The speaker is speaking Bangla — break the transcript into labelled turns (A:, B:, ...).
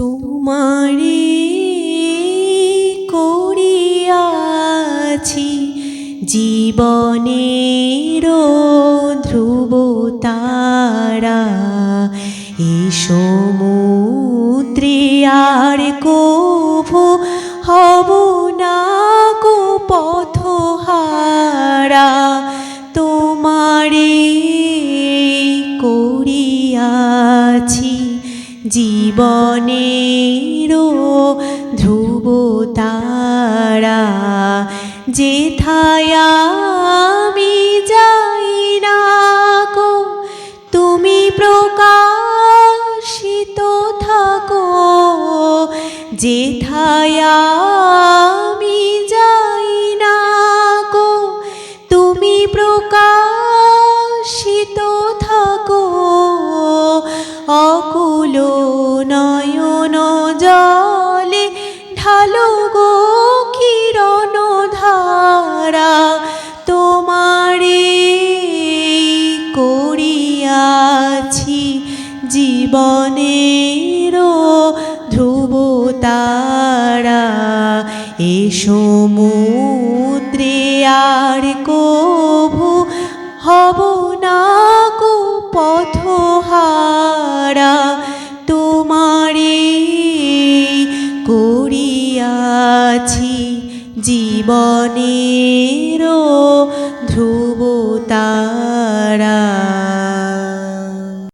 A: তোমারে করিয়াছি জীবনের ধ্রুব তারা। এ সমুদ্রে আর কভু হব জীবনের ধ্রুব তারা যেথায় আমি যাই না তুমি প্রকাশিত থাকো যেথায় করিয়াছি জীবনের ধ্রুব তারা। এ আর কভু হব না কো পথহারা। তোমারে করিয়াছি জীবনের